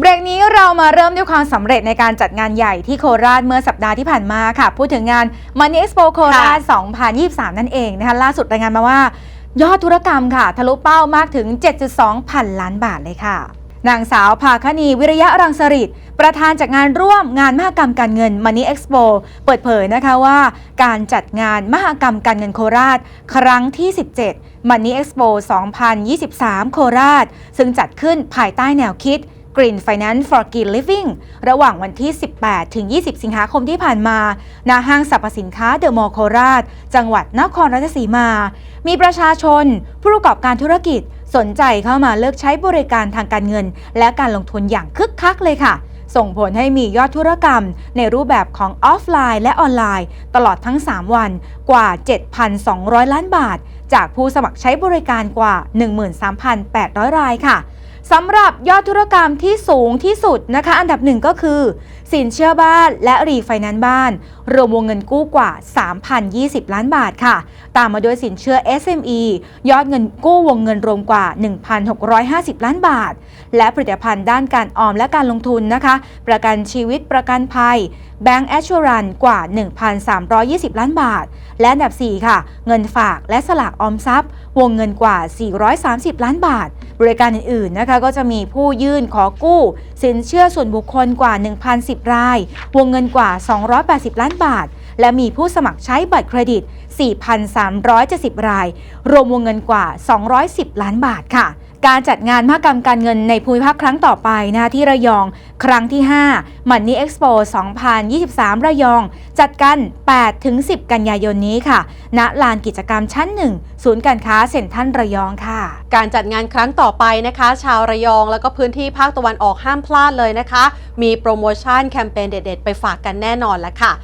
เบรกนี้เรามาเริ่มด้วยความสำเร็จในการจัดงานใหญ่ที่โคราชเมื่อสัปดาห์ที่ผ่านมาค่ะ พูดถึงงาน Money Expo โคราช 2023 นั่นเองนะคะล่าสุดรายงานมาว่า ยอดธุรกรรมค่ะ ทะลุเป้ามากถึง 7.2 พันล้านบาทเลยค่ะ นางสาวภาคณีวิริยะรังสริตประธานจัดงานร่วมงานมหกรรมการเงิน Money Expo เปิดเผยนะคะว่า การจัดงานมหกรรมการเงินโคราช ครั้งที่ 17 Money Expo 2023 โคราช ซึ่งจัดขึ้นภายใต้แนวคิด Green Finance for Green Living ระหว่างวันที่ 18 ถึง 20 สิงหาคมที่ผ่านมาณห้างสรรพสินค้าเดอะมอลล์โคราช จังหวัดนครราชสีมา มีประชาชน ผู้ประกอบการธุรกิจ สนใจเข้ามาเลือกใช้บริการทางการเงิน และการลงทุนอย่างคึกคักเลยค่ะ ส่งผลให้มียอดธุรกรรม ในรูปแบบของออฟไลน์ และออนไลน์ ตลอดทั้ง 3 วันกว่า 7,200 ล้านบาท จากผู้สมัครใช้บริการกว่า 13,800 รายค่ะ สำหรับยอดธุรกรรมที่สูงที่สุดนะคะ อันดับหนึ่งก็คือ สินเชื่อบ้านและรีไฟแนนซ์บ้าน รวมวงเงินกู้กว่า 3,020 ล้านบาทค่ะ ตามมาด้วยสินเชื่อ SME ยอดเงินกู้วงเงินรวมกว่า 1,650 ล้านบาท และผลิตภัณฑ์ด้านการออมและการลงทุนนะคะ ประกันชีวิตประกันภัย Bank a s s u r a n c e กว่า 1,320 ล้านบาท และอันดับ 4 ค่ะ เงินฝากและสลากออมทรัพย์ วงเงินกว่า 430 ล้านบาท บริการอื่นๆนะคะก็จะมีผู้ยื่นขอกู้ สินเชื่อส่วนบุคคลกว่า 1,010 ราย วงเงินกว่า 280 ล้านบาท และมีผู้สมัครใช้บัตรเครดิต 4,370 ราย รวมวงเงินกว่า 210 ล้านบาทค่ะ การจัดงานมหกรรมการเงินในภูมิภาคครั้งต่อไปนะที่ระยองครั้งที่5 Money Expo 2023 ระยอง จัดกัน 8-10 กันยายนนี้ค่ะ ณลานกิจกรรมชั้น 1 ศูนย์การค้าเซ็นทรัลระยองค่ะ การจัดงานครั้งต่อไปนะคะ ชาวระยองแล้วก็พื้นที่ภาคตะวันออกห้ามพลาดเลยนะคะ มีโปรโมชั่นแคมเปญเด็ดๆ ไปฝากกันแน่นอนแล้วค่ะ